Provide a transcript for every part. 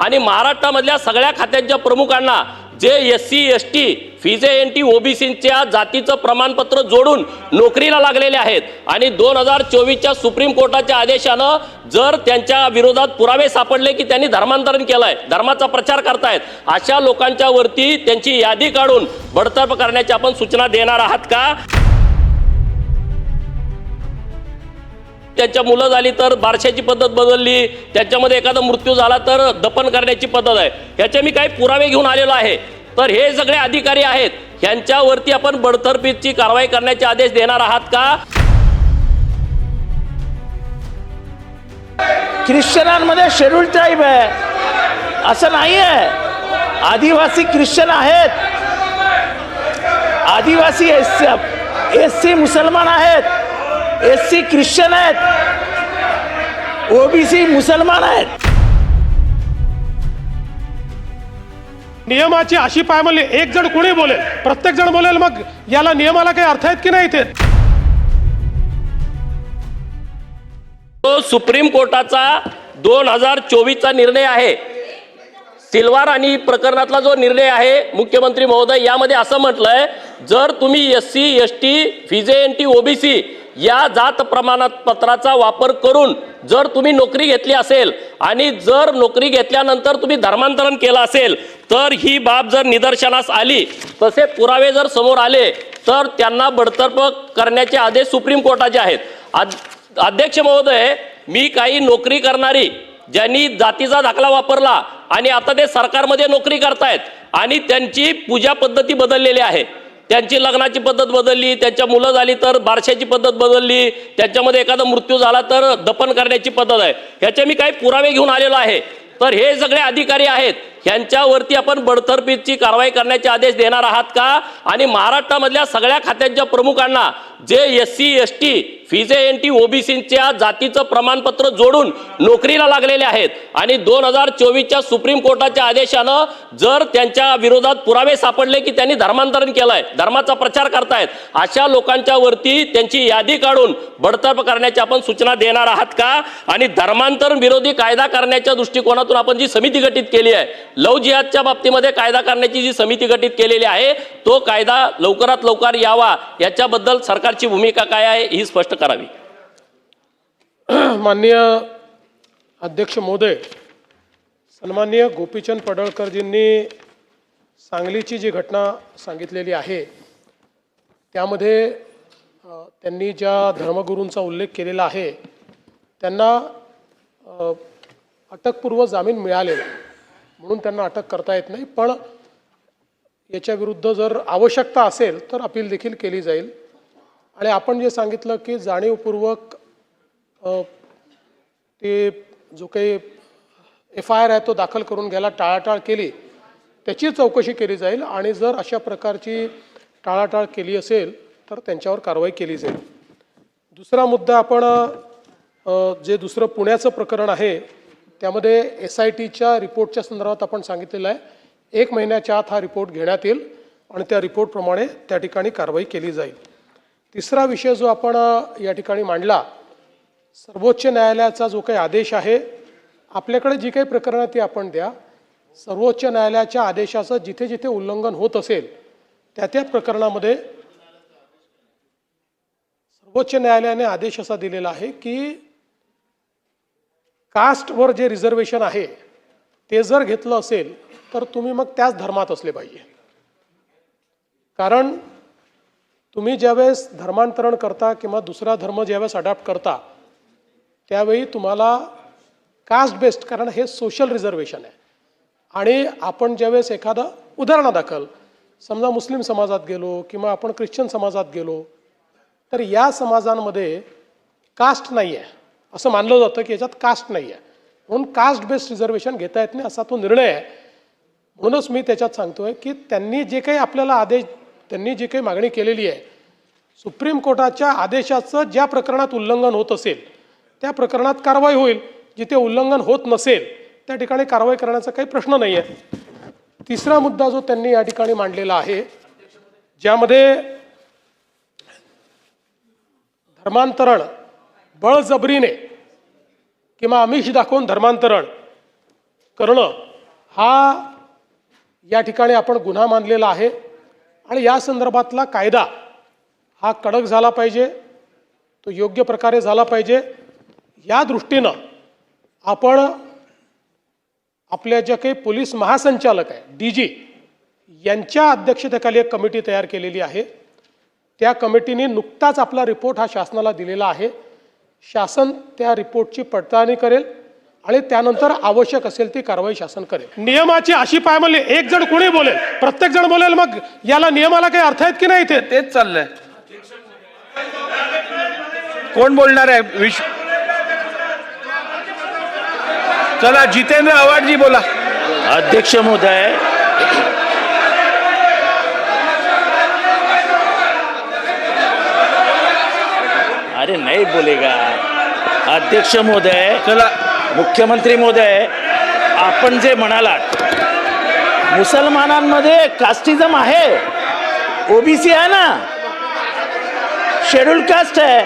आणि महाराष्ट्रामधल्या सगळ्या खात्यांच्या प्रमुखांना जे S C S T V J N T ओबीसीच्या जातीचं प्रमाणपत्र जोडून नोकरीला लागलेले आहेत. आणि दोन हजार चोवीसच्या सुप्रीम कोर्टाच्या आदेशानं जर त्यांच्या विरोधात पुरावे सापडले की त्यांनी धर्मांतरण केलंय धर्माचा प्रचार करतायत अशा लोकांच्या वरती त्यांची यादी काढून बडतर्फ करण्याची आपण सूचना देणार आहात का? त्यांच्या मुलं झाली तर बारशाची पद्धत बदलली त्याच्यामध्ये एखादा मृत्यू झाला तर दफन करण्याची पद्धत आहे. ह्याचे मी काही पुरावे घेऊन आलेलो आहे. तर हे सगळे अधिकारी आहेत ह्यांच्यावरती आपण बडतर्फीची कारवाई करण्याचे आदेश देणार आहात का? ख्रिश्चनांमध्ये शेड्यूल ट्राईब आहे. असं नाही आहे आदिवासी ख्रिश्चन आहेत. आदिवासी एस एस सी मुसलमान आहेत. एस सी ख्रिश्चन आहेत. ओबीसी मुसलमान आहेत. नियमाची अशी पायमल्ली एक जण कोणी बोलेल? प्रत्येक जण बोलेल मग याला नियमाला काही अर्थ आहेत की नाही इथे? तो सुप्रीम कोर्टाचा दोन हजार चोवीसचा निर्णय आहे. सिल्वार आणि प्रकरणातला जो निर्णय आहे मुख्यमंत्री महोदय यामध्ये असं म्हटलंय जर तुम्ही S C S T V J N T OBC या जात प्रमाणपत्राचा वापर करून जर तुम्ही नोकरी घेतली असेल आणि जर नोकरी घेतल्यानंतर तुम्ही धर्मांतरण केलं असेल तर ही बाब जर निदर्शनास आली तसे पुरावे जर समोर आले तर त्यांना बडतर्फ करण्याचे आदेश सुप्रीम कोर्टाचे आहेत. अध्यक्ष महोदय मी काही नोकरी करणारी ज्यांनी जातीचा दाखला वापरला आणि आता ते सरकारमध्ये नोकरी करतायत आणि त्यांची पूजा पद्धती बदललेली आहे. त्यांची लग्नाची पद्धत बदलली त्यांच्या मुलं झाली तर बारशाची पद्धत बदलली त्याच्यामध्ये एखादा मृत्यू झाला तर दफन करण्याची पद्धत आहे. ह्याचे मी काही पुरावे घेऊन आलेलो आहे. तर हे सगळे अधिकारी आहेत. ह्यांच्यावरती आपण बडतर्फीची कारवाई करण्याचे आदेश देणार आहात का? आणि महाराष्ट्रामधल्या सगळ्या खात्यांच्या प्रमुखांना जे S C S T V J N T ओबीसीच्या जातीचं प्रमाणपत्र जोडून नोकरीला लागलेले आहेत. आणि दोन हजार चोवीसच्या सुप्रीम कोर्टाच्या आदेशानं जर त्यांच्या विरोधात पुरावे सापडले की त्यांनी धर्मांतरण केलंय धर्माचा प्रचार करतायत अशा लोकांच्या वरती त्यांची यादी काढून बडतर्फ करण्याची आपण सूचना देणार आहात का? आणि धर्मांतरण विरोधी कायदा करण्याच्या दृष्टिकोनातून आपण जी समिती गठीत केली आहे लव जिहादच्या बाबतीमध्ये कायदा करण्याची जी समिती गठीत केलेली आहे तो कायदा लवकरात लवकर यावा याच्याबद्दल सरकारची भूमिका काय आहे ही स्पष्ट करावी माननीय अध्यक्ष महोदय सन्माननीय गोपीचंद पडळकरजींनी सांगलीची जी घटना सांगितलेली आहे त्यामध्ये त्यांनी ज्या धर्मगुरूंचा उल्लेख केलेला आहे त्यांना अटकपूर्व जामीन मिळालेला आहे. म्हणून त्यांना अटक करता येत नाही. पण याच्याविरुद्ध जर आवश्यकता असेल तर अपील देखील केली जाईल. आणि आपण जे सांगितलं की जाणीवपूर्वक ते जो काही एफ आय आर आहे तो दाखल करून घ्यायला टाळाटाळ केली त्याची चौकशी केली जाईल. आणि जर अशा प्रकारची टाळाटाळ केली असेल तर त्यांच्यावर कारवाई केली जाईल. दुसरा मुद्दा आपण जे दुसरं पुण्याचं प्रकरण आहे त्यामध्ये एस आय टीच्या रिपोर्टच्या संदर्भात आपण सांगितलेलं आहे. एक महिन्याच्या आत हा रिपोर्ट घेण्यात येईल आणि त्या रिपोर्टप्रमाणे त्या ठिकाणी कारवाई केली जाईल. तिसरा विषय जो आपण या ठिकाणी मांडला सर्वोच्च न्यायालयाचा जो काही आदेश आहे आपल्याकडे जी काही प्रकरणं आहे ती आपण द्या. सर्वोच्च न्यायालयाच्या आदेशाचं जिथे जिथे उल्लंघन होत असेल त्या त्या प्रकरणामध्ये सर्वोच्च न्यायालयाने आदेश असा दिलेला आहे की कास्टवर जे रिझर्वेशन आहे ते जर घेतलं असेल तर तुम्ही मग त्याच धर्मात असले पाहिजे. कारण तुम्ही ज्यावेळेस धर्मांतरण करता किंवा दुसरा धर्म ज्यावेळेस अडॅप्ट करता त्यावेळी तुम्हाला कास्ट बेस्ड कारण हे सोशल रिझर्वेशन आहे. आणि आपण ज्यावेळेस एखादं उदाहरणादाखल समजा मुस्लिम समाजात गेलो किंवा आपण ख्रिश्चन समाजात गेलो तर या समाजांमध्ये कास्ट नाही आहे असं मानलं जातं की याच्यात कास्ट नाही आहे म्हणून कास्ट बेस्ड रिझर्वेशन घेता येत नाही असा तो निर्णय आहे. म्हणूनच मी त्याच्यात सांगतोय की त्यांनी जे काही आपल्याला आदेश त्यांनी जी काही मागणी केलेली आहे सुप्रीम कोर्टाच्या आदेशाचं ज्या प्रकरणात उल्लंघन होत असेल त्या प्रकरणात कारवाई होईल. जिथे उल्लंघन होत नसेल त्या ठिकाणी कारवाई करण्याचा काही प्रश्न नाही आहे तिसरा मुद्दा जो त्यांनी या ठिकाणी मांडलेला आहे ज्यामध्ये धर्मांतरण बळजबरीने किंवा आमिष दाखवून धर्मांतरण करणं हा या ठिकाणी आपण गुन्हा मानलेला आहे. आणि या संदर्भातला कायदा हा कडक झाला पाहिजे तो योग्य प्रकारे झाला पाहिजे. या दृष्टीनं आपण आपल्या ज्या काही पोलीस महासंचालक आहे डी जी यांच्या अध्यक्षतेखाली एक कमिटी तयार केलेली आहे. त्या कमिटीने नुकताच आपला रिपोर्ट हा शासनाला दिलेला आहे. शासन त्या रिपोर्टची पडताळणी करेल आणि त्यानंतर आवश्यक असेल ती कारवाई शासन करेल. नियमाची अशी पायमल्ली एक जण कोणी बोलेल? प्रत्येक जण बोलेल मग याला नियमाला काही अर्थ आहेत की नाही इथे? तेच चाललंय. कोण बोलणार आहे? विश्व चला जितेंद्र आव्हाडजी बोला. अध्यक्ष महोदय अरे नहीं बोलेगा. अध्यक्ष महोदय चला. मुख्यमंत्री महोदय आपण जे म्हणालात मुसलमानांमध्ये कास्टिझम आहे. ओबीसी आहे ना? शेड्यूल कास्ट आहे.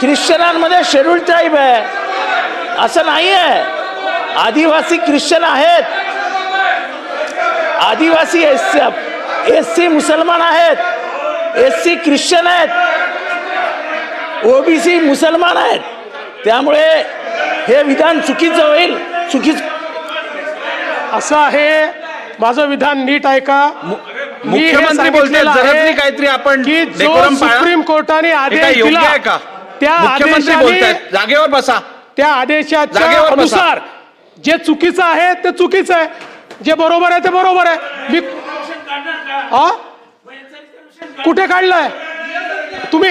ख्रिश्चनांमध्ये शेड्यूल ट्राईब आहे. असं नाही आहे. आदिवासी ख्रिश्चन आहेत. आदिवासी एस एस सी मुसलमान आहेत. एस सी ख्रिश्चन आहेत. ओबीसी मुसलमान आहेत. त्यामुळे हे विधान चुकीचं होईल चुकीचं असं आहे. माझं विधान नीट ऐका मी हे मुख्यमंत्री आहे तरी काहीतरी आपण की जो. सुप्रीम कोर्टाने आदेश दिला आहे का? त्या मुख्यमंत्री बोलतायत. जागेवर बसा. त्या आदेशाच्या जागेवर बसा. अनुसार जे चुकीचं आहे ते चुकीचं आहे. जे बरोबर आहे ते बरोबर आहे. मी आ? कुठे काढलंय? तुम्ही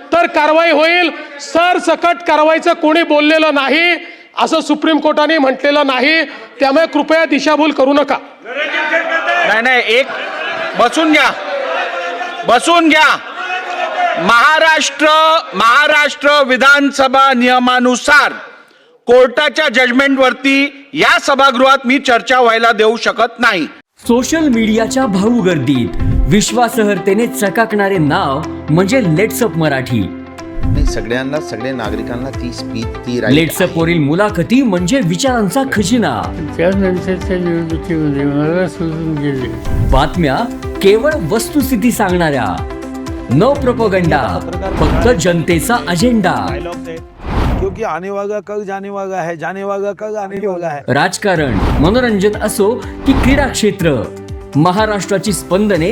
तर कारवाई होईल. सर सकट कारवाईचं कोणी बोललेलं नाही असं सुप्रीम कोर्टाने म्हटलेलं नाही. त्यामुळे कृपया दिशाभूल करू नका. नाही नाही एक बसून घ्या. बसून घ्या. महाराष्ट्र महाराष्ट्र विधानसभा नियमानुसार कोर्टाच्या जजमेंटवरती या सभागृहात मी चर्चा व्हायला देऊ शकत नाही. सोशल मीडियाच्या भाऊ गर्दीत विश्वासार्हतेने चकाकणारे नाव म्हणजे लेट्सअप मराठी. नाही सगळ्यांना सगळ्या नागरिकांना ती स्पीच ती right लेट्सअप वरील मुलाखती म्हणजे विचारांचा खजिना. त्यानंतरच्या निवडणुकीमध्ये मला सोडून गेले. बातम्या केवळ वस्तुस्थिती सांगणाऱ्या. न प्रपोगंडा फक्त जनतेचा अजेंडा क्योंकि आने वाला कल जाने वाला है जाने वाला कल आने वाला है. राजकारण. मनोरंजन असो की क्रीडा क्षेत्र. महाराष्ट्राची स्पंदने